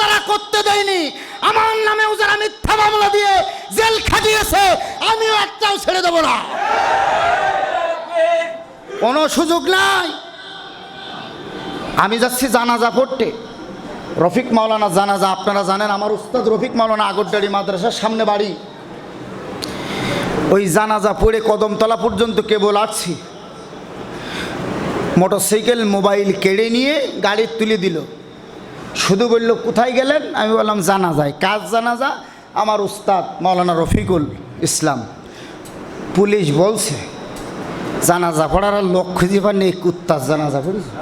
যারা করতে দেয়নি। আমার নামেও যারা মিথ্যা মামলা দিয়ে জেল খাটিয়েছে, আমিও একটাও ছেড়ে দেবো না। কোনো সুযোগ নাই। আমি যাচ্ছি জানাজা পড়তে। রফিক মাওলানা জানাজা, আপনারা জানেন আমার উস্তাদ রফিক মাওলানা আগরডাড়ি মাদ্রাসার সামনে বাড়ি। ওই জানাজা পড়ে কদমতলা পর্যন্ত কেবল আসছি মোটরসাইকেল, মোবাইল কেড়ে নিয়ে গাড়ি তুলে দিল। শুধু বলল, কোথায় গেলেন? আমি বললাম জানা যায় কাজ জানা যা আমার উস্তাদ মাওলানা রফিকুল ইসলাম। পুলিশ বলছে, জানাজা পড়ার লোক খুঁজে এই কুত্তার জানাজা পড়েছে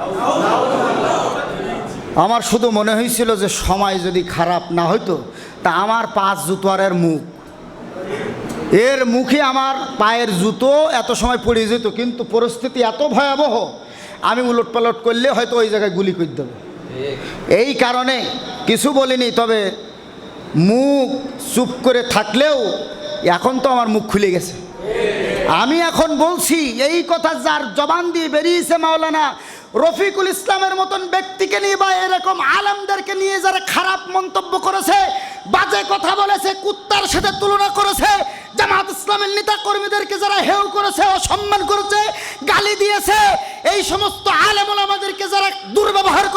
আমার শুধু মনে হয়েছিল যে সময় যদি খারাপ না হইতো, তা আমার পাঁচ জুতোয়ারের মুখ। এর মুখে আমার পায়ের জুতো এত সময় পড়ে যেত, কিন্তু পরিস্থিতি এত ভয়াবহ, আমি উলট পালট করলে হয়তো ওই জায়গায় গুলি করে দেবো। এই কারণে কিছু বলিনি, তবে মুখ চুপ করে থাকলেও এখন তো আমার মুখ খুলে গেছে। আমি এখন বলছি, এই কথা যার জবান দিয়ে বেরিয়েছে মাওলানা রফিকুল ইসলামের মতন ব্যক্তিকে নিয়ে বা এরকম আলমদেরকে নিয়ে যারা খারাপ মন্তব্য করেছে, বাজে কথা বলেছে, কুত্তার সাথে তুলনা করেছে, জামাত ইসলামের নেতা কর্মীদেরকে যারা হেউ করেছে, অসম্মান করেছে, গালি দিয়েছে, এই সমস্ত আলেমুল আমাদেরকে যারা দুর্ব্যবহার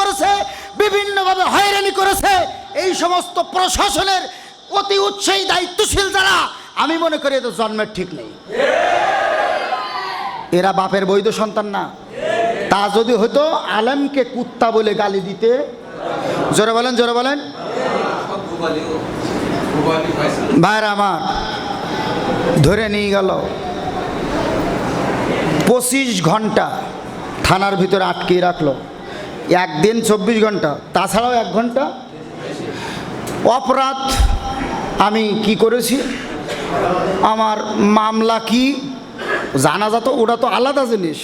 সমস্ত প্রশাসনের অতি উৎসাহী, দায়িত্বশীল যারা, আমি মনে করি এদের জন্মের ঠিক নেই। এরা বাপের বৈধ সন্তান না। তা যদি হতো, আলেমকে কুত্তা বলে গালি দিতে, জোরে বলেন জোরে বলেন। ভাইরা আমার, ধরে নিয়ে গেল। পঁচিশ ঘণ্টা থানার ভিতরে আটকে রাখল। একদিন চব্বিশ ঘণ্টা, তাছাড়াও এক ঘণ্টা অপরাধ, আমি কি করেছি? আমার মামলা কি? জানা যেত ওটা তো আলাদা জিনিস।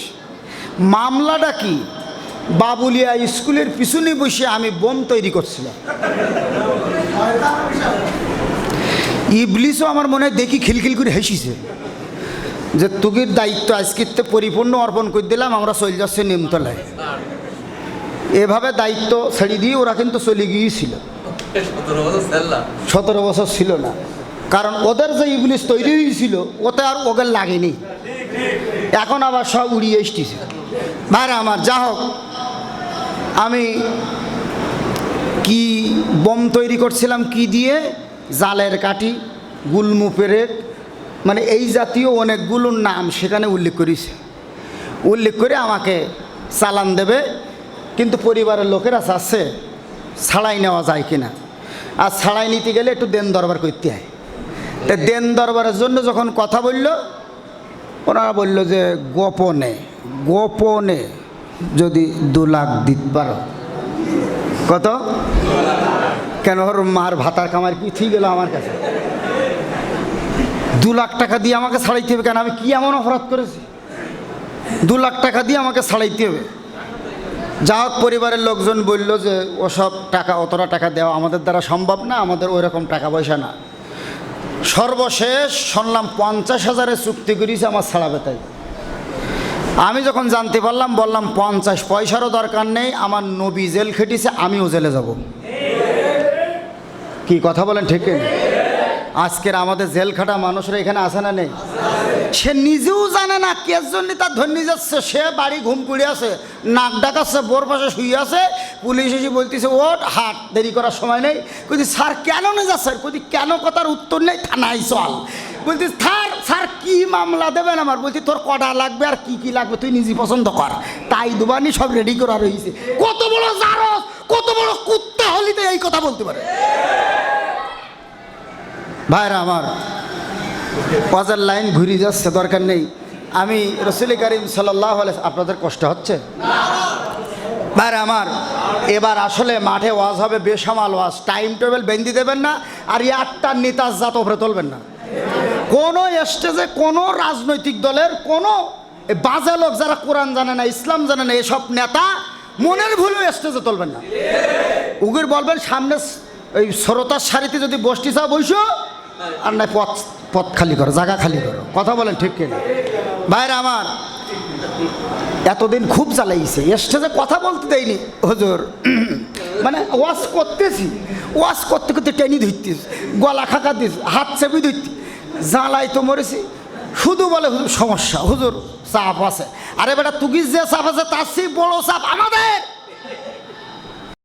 মামলাটা কি? বাবুলিয়া স্কুলের পিছনে বসে আমি বোম তৈরি করছিলাম। ইবলিশও আমার মনে হয় দেখি খিলখিল করে হেসিছে। যে তুগির দায়িত্ব আজকে পরিপূর্ণ অর্পণ করে দিলাম, আমরা চলে যাচ্ছি নিমতলায়। এভাবে দায়িত্ব ছেড়ে দিয়ে ওরা কিন্তু চলে গিয়েছিল। সতেরো বছর ছিল না। কারণ ওদের যে ইবলিশ তৈরি হয়েছিল, ওতে আর ওদের লাগেনি। এখন আবার সব উড়িয়ে এসতেছে ভাইরা আমার, যা হোক, আমি কি বোম তৈরি করছিলাম কি দিয়ে? জালের কাঠি, গুলমু পেরেক মানে এই জাতীয় অনেকগুলোর নাম সেখানে উল্লেখ করেছে। উল্লেখ করে আমাকে চালান দেবে, কিন্তু পরিবারের লোকেরা চাচ্ছে ছাড়াই নেওয়া যায় কিনা। আর ছাড়াই নিতে গেলে একটু দেন দরবার করতে হয়। তা দেন দরবারের জন্য যখন কথা বলল ওনারা বলল যে, গোপনে গোপনে যদি দু লাখ দিতে পারো। কত? কেন ওর মার ভাতার কামার ঠিক গেল আমার কাছে। দু লাখ টাকা দিয়ে আমাকে ছাড়াইতে হবে কেন? আমি কি এমন অপরাধ করেছি? দু লাখ টাকা দিয়ে আমাকে ছাড়াইতে হবে। যা হোক পরিবারের লোকজন বলল যে, ওসব টাকা, অতটা টাকা দেওয়া আমাদের দ্বারা সম্ভব না, আমাদের ওই রকম টাকা পয়সা না। সর্বশেষ শুনলাম পঞ্চাশ হাজারের চুক্তি করেছে আমার ছাড়াবে তাই আমি যখন জানতে পারলাম, বললাম পঞ্চাশ পয়সারও দরকার নেই, আমার নবী জেল খেটেছে, আমিও জেলে যাব। কি কথা বলেন, ঠিক? আজকের আমাদের জেল খাটা মানুষরা এখানে আসে না নেই? সে নিজেও জানে না কে জন্য তার ধন্য যাচ্ছে। সে বাড়ি ঘুম করে আছে, নাক ডাকাচ্ছে, বোর পাশে শুয়ে আছে। পুলিশ এসে বলতেছে ওট হাট, দেরি করার সময় নেই। কইছি, স্যার, কেন নিয়ে যাচ্ছে কইছি, কেন কথার উত্তর নেই? থানায় চল। বলছি স্যার স্যার, কি মামলা দেবেন আমার? বলছি, তোর কটা লাগবে আর কি কি লাগবে তুই নিজে পছন্দ কর। তাই দুবানি সব রেডি করা রয়েছে। কত বড় জারস, কত বড় কুত্তা হলিতে এই কথা বলতে পারে? ভাইরা আমার বাজার লাইন ঘুরে যাচ্ছে, দরকার নেই। আমি রসুল করিম সাল্লাহ আপনাদের কষ্ট হচ্ছে? ভাইরা আমার, এবার আসলে মাঠে ওয়াজ হবে বেসামাল ওয়াজ টাইম টেবিল বেঁধে দেবেন না, আর এই আটটা নেতার জাত ওপরে তুলবেন না। কোনো স্টেজে কোনো রাজনৈতিক দলের কোনো বাজে লোক যারা কোরআন জানে না, ইসলাম জানে না, এসব নেতা মনের ভুলেও স্টেজে তুলবেন না। উগির বলবেন, সামনে ওই শ্রোতার সারিতে যদি বসতে চাও, বসো। আর নাই পথ পথ খালি করো, জায়গা খালি করো। কথা বলেন ঠিক কিনা? ভাইরা আমার, এতদিন খুব জ্বালাইছে। স্টেজে কথা বলতে দেয়নি। হুজুর মানে ওয়াশ করতেছি। ওয়াশ করতে করতে টেনি ধরতিস গলা খাকা দিস হাত চেপি ধরতি জ্বালাই তো মরেছি। শুধু বলে সমস্যা। হুজুর, চাপ আছে। আরে বেটা তুগিস যে চাপ আছে, তার চেয়ে বড় চাপ আমাদের।